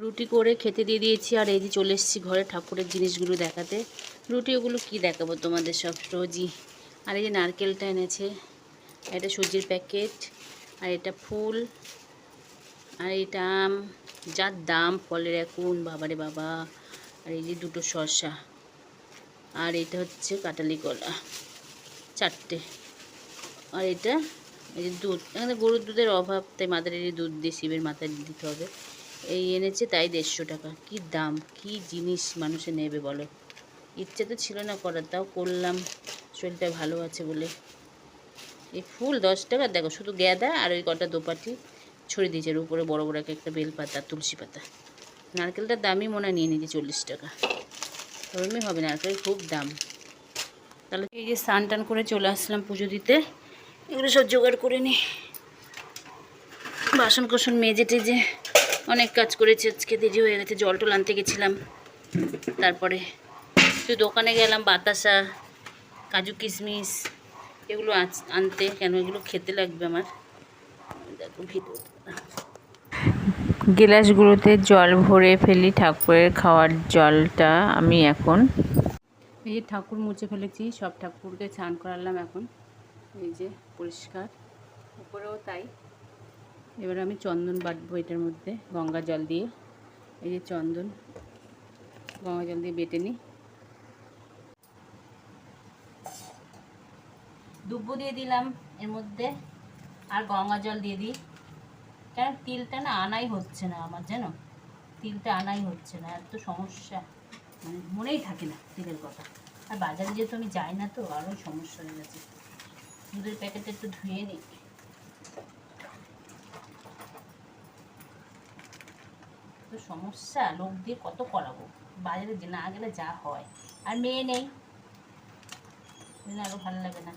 রুটি করে খেতে দিয়ে দিয়েছি, আর এই যে চলে এসেছি ঘরে ঠাকুরের জিনিসগুলো দেখাতে। রুটি ওগুলো কি দেখাবো তোমাদের সব রোজই? আর এই যে নারকেলটা এনেছে, এটা সবজির প্যাকেট, আর এটা ফুল, আর এটা আম, যার দাম ফলের এখন, বাবারে বাবা। আর এই যে দুটো শসা, আর এটা হচ্ছে কাটালি কলা, চারটে। আর এটা এই যে দুধ, এখানে গরুর দুধের অভাব, তাই মাদারেরই দুধ দিয়ে শিবের মাথায় দিতে হবে। এই এনেছে তাই দেড়শো টাকা। কি দাম, কি জিনিস মানুষে নেবে বলো? ইচ্ছে তো ছিল না করার, তাও করলাম। শরীরটা ভালো আছে বলে। এই ফুল দশ টাকা, দেখো শুধু গ্যাদা আর ওই কটা দোপাটি ছড়িয়ে দিয়েছে উপরে বড় বড় একটা বেলপাতা, তুলসী পাতা। নারকেলটার দামই মনে নিয়ে নিয়েছে চল্লিশ টাকা। ওরমই হবে নারকেল খুব দাম। তাহলে এই যে স্নান টান করে চলে আসলাম পুজো দিতে। এগুলো সব জোগাড় করে নি। বাসন কোসন মেজে টেজে অনেক কাজ করেছি আজকে দেরি হয়ে গেছে জল টল আনতে গেছিলাম। তারপরে একটু দোকানে গেলাম বাতাসা কাজু কিশমিশ এগুলো আনতে কেন এগুলো খেতে লাগবে আমার? দেখো ভিতর। গিলাসগুলোতে জল ভরে ফেলি ঠাকুরের খাওয়ার জলটা আমি এখন। এই যে ঠাকুর মুছে ফেলেছি সব ঠাকুরকে স্নান করালাম এখন। এই যে পরিষ্কার। উপরেও তাই। এবার আমি চন্দন বাটবো এটার মধ্যে, গঙ্গা জল দিয়ে। এই যে চন্দন, গঙ্গা জল দিয়ে বেটে নিই। দুব্বো দিয়ে দিলাম এর মধ্যে, আর গঙ্গা জল দিয়ে দিই। কেন তিলটা না আনাই হচ্ছে না আমার, জানো? তিলটা আনাই হচ্ছে না, এত সমস্যা। মানে মনেই থাকে না তিলের কথা। আর বাজারে যেহেতু আমি যাই না তো, আরও সমস্যা হয়ে গেছে। দুধের প্যাকেটটা একটু ধুয়ে নিই। তো সমস্যা, লোক দিয়ে কত করাবো? বাজারে না গেলে যা হয়। আর মেয়ে নেই। আরও ভালো লাগে না।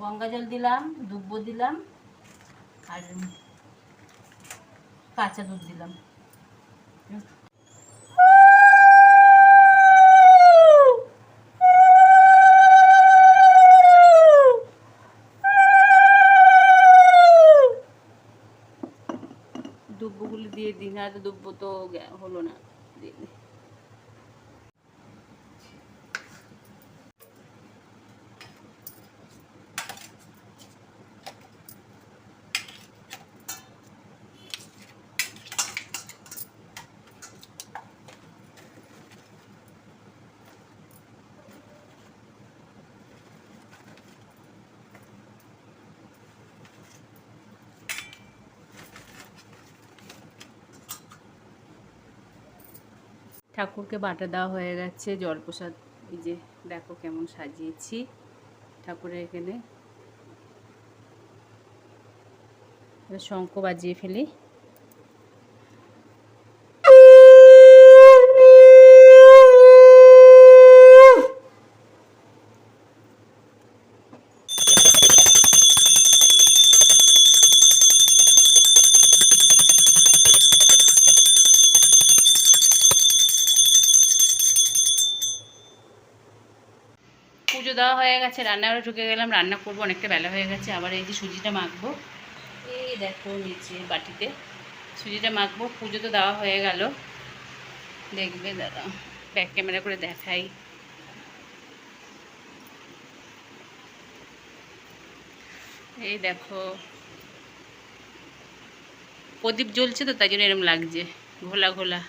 গঙ্গা জল দিলাম, দুব্ব দিলাম, আর কাঁচা দুধ দিলাম। দুব্বগুলি দিয়ে দিন তো দুব্ব তো হলো না। দিয়ে ঠাকুরকে বাটা দেওয়া হয়ে গেছে, জলপ্রসাদ, এই যে দেখো কেমন সাজিয়েছি ঠাকুরের এখানে। শঙ্খ বাজিয়ে ফেলি পুজো দেওয়া হয়ে গেছে রান্নাঘরে ঢুকে গেলাম, রান্না করব, অনেকটা বেলা হয়ে গেছে। আবার এই যে সুজিটা মাখবো। এই দেখো নিচে বাটিতে সুজিটা মাখবো, পুজো তো দেওয়া হয়ে গেল। দেখবে দাদা ব্যাক ক্যামেরা করে দেখাই। এই দেখো, প্রদীপ জ্বলছে তো, তাই জন্য এরকম লাগছে, ঘোলা ঘোলা।